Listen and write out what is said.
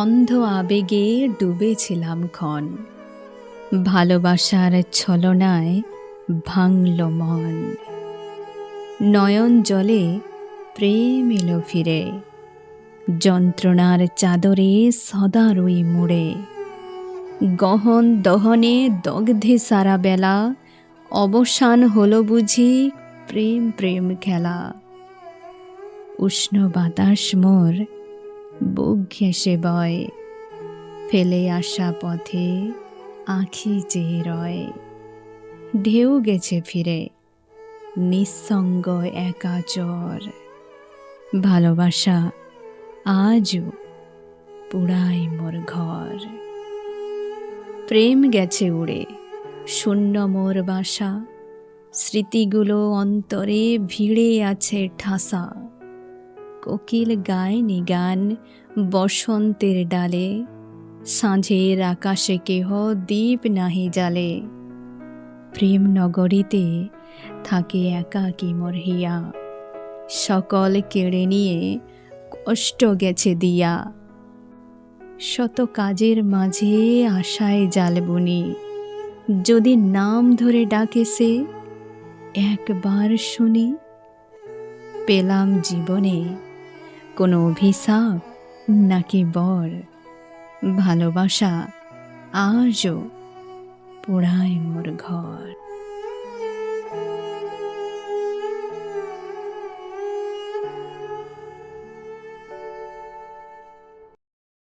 অন্ধ আবেগে ডুবেছিলাম ক্ষণ। ভালোবাসার ছলনায় ভাঙল মন। নয়ন জলে প্রেম এলো ফিরে। যন্ত্রণার চাদরে সদা রই মুড়ে। গহন দহনে দগ্ধে সারা বেলা। অবসান হলো বুঝি প্রেম প্রেম খেলা। উষ্ণ বাতাস মোর বুক ঘেঁষে বয় ফেলে আসা পথে আখি চেয়ে রয়। ঢেউ গেছে ফিরে, নিঃসঙ্গ একাচর। ভালোবাসা আজও পুরাই মোর ঘর। প্রেম গেছে উড়ে, শূন্য মোর বাসা। স্মৃতিগুলো অন্তরে ভিড়ে আছে ঠাসা। কোকিল গায়নি গান বসন্তের ডালে। সাঁঝের আকাশে কেহ দ্বীপ নাহি জালে। প্রেম নগরীতে থাকে একাকী মোর হিয়া সকল কেড়ে নিয়ে কষ্ট গেছে দিয়া। শত কাজের মাঝে আশায় জাল বুনি। যদি নাম ধরে ডাকে সে, একবার শুনি। পেলাম জীবনে কোনো অভিশাপ নাকি বর? ভালোবাসা আজও পোড়ায় মোর ঘর।